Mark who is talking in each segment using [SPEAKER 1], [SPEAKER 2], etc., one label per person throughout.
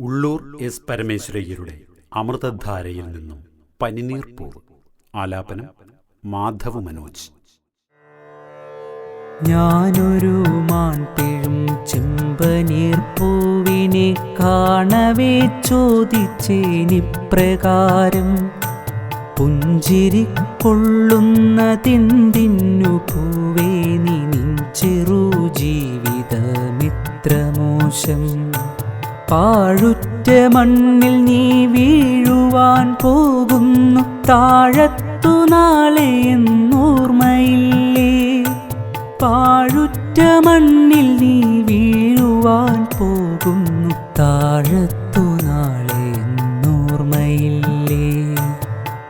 [SPEAKER 1] Ulloor S പരമേശ്വരയ്യരുടെ അമൃതധാരയിൽ നിന്നും പനിനീർ പൂവ്. ആലാപനം മാധവ് മനോജ്.
[SPEAKER 2] ഞാനൊരു മാൻപിഴും ചെമ്പനീർ പൂവിനെ കാണവേ ചോദിച്ചേനിപ്രകാരം പുഞ്ചിരിക്കൊള്ളുന്നതിന്തിന്നു പാഴുറ്റ മണ്ണിൽ നീ വീഴുവാൻ പോകുന്നു. താഴത്തു നാളെ പാഴുറ്റ മണ്ണിൽ നീ വീഴുവാൻ പോകുന്നു. താഴത്തു നാളെ എന്നോർമ്മയില്ലേ?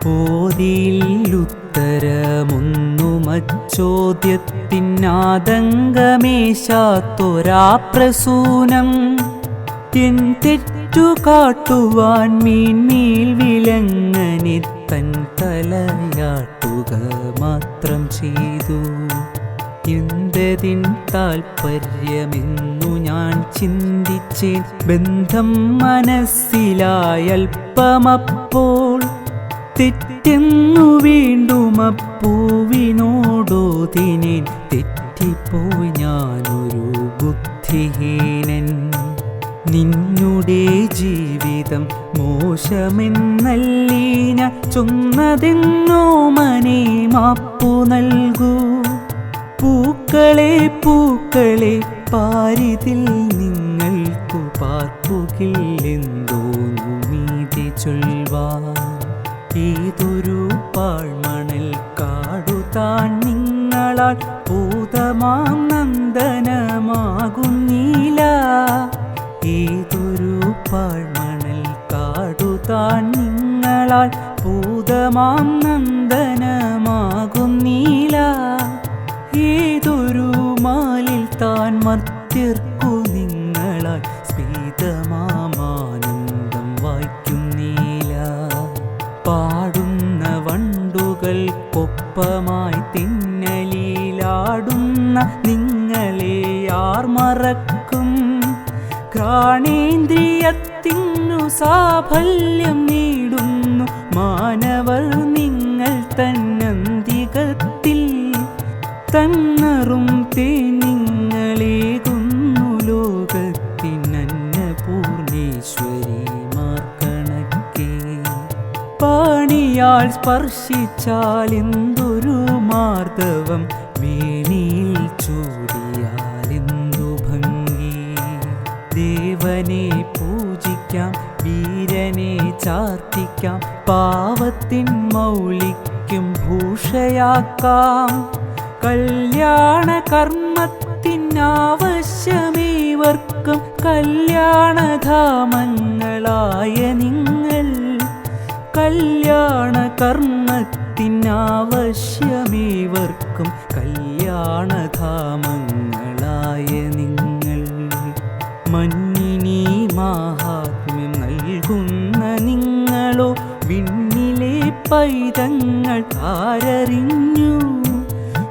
[SPEAKER 2] ഓതിയിലുത്തരമൊന്നുമച്ചോദ്യത്തിനാതങ്കമേശാത്തൊരാ പ്രസൂനം തെറ്റു കാട്ടുവാൻ മീൻമീൽ വിലങ്ങനെ തൻ തലയാട്ടുക മാത്രം ചെയ്തു. എന്തതിൻ താൽപ്പര്യമെന്നു ഞാൻ ചിന്തിച്ചേൻ ബന്ധം മനസ്സിലായൽപ്പമപ്പോൾ തെറ്റെന്നു വീണ്ടും അപ്പൂവിനോടോതിനേൻ തെറ്റിപ്പോയി ഞാനൊരു ബുദ്ധിഹീനൻ നിന്നുടെ ജീവിതം മോശമെന്നല്ലീന ചൊന്നതെന്നോ മനെ മാപ്പു നൽകൂ. പൂക്കളെ പൂക്കളെ പാരിതിൽ നിങ്ങൾക്കു പാർക്കുകില്ലെന്തോന്നുമീതി ചൊൽവാൻ ഏതൊരു പാഴ്മണൽ കാടുതാൻ നിങ്ങളാൽ ഭൂതമാം ഭൂതമാം നന്ദനമാകുന്നീല ഏതൊരു മാലിൽ താൻ മർത്യർക്കു നിങ്ങളാൽ വായിക്കും നീല പാടുന്ന വണ്ടുകൾ കൊപ്പമായി തിന്നലിലാടുന്ന നിങ്ങളെ ആർ മറക്കും. ഘ്രാണേന്ദ്രിയത്തിനു സാഫല്യം നേടുന്നു. മാനവർ നിങ്ങൾ തന്നന്തികത്തിൽ തന്നറും തേനിങ്ങളേകുന്നു ലോകത്തിനന്നപൂർണേശ്വരിമാർ മാർക്കണക്കേ. പാണിയാൽ സ്പർശിച്ചാൽ എന്തൊരു മാർദ്ദവം വേണിയിൽ വീരനെ ചാർത്തിക്കാം പാവത്തിൻ മൗലിക്കും ഭൂഷയാക്കാം. കല്യാണ കർമ്മത്തിനാവശ്യമേവർക്കും കല്യാണധാമങ്ങളായ നിങ്ങൾ കല്യാണ കർമ്മത്തിനാവശ്യമേവർക്കും കല്യാണധാമങ്ങളായ നിങ്ങളോ വിണ്ണിലെ പൈതങ്ങൾ ആരറിഞ്ഞു.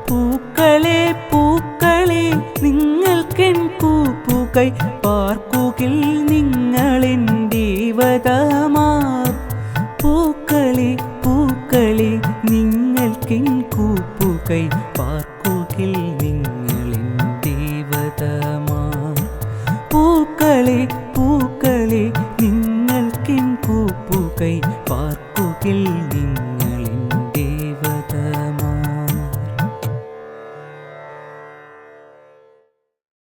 [SPEAKER 2] പൂക്കളെ പൂക്കളെ നിങ്ങൾക്കെൻ കൂപ്പുകൈ പാർക്കുകിൽ നിങ്ങളെൻ ദേവതമാർ. പൂക്കളെ പൂക്കളെ നിങ്ങൾക്കെൻ കൂപ്പുകൈ പാർക്കുകിൽ നിങ്ങളെൻ ദേവതമാർ പൂക്കളെ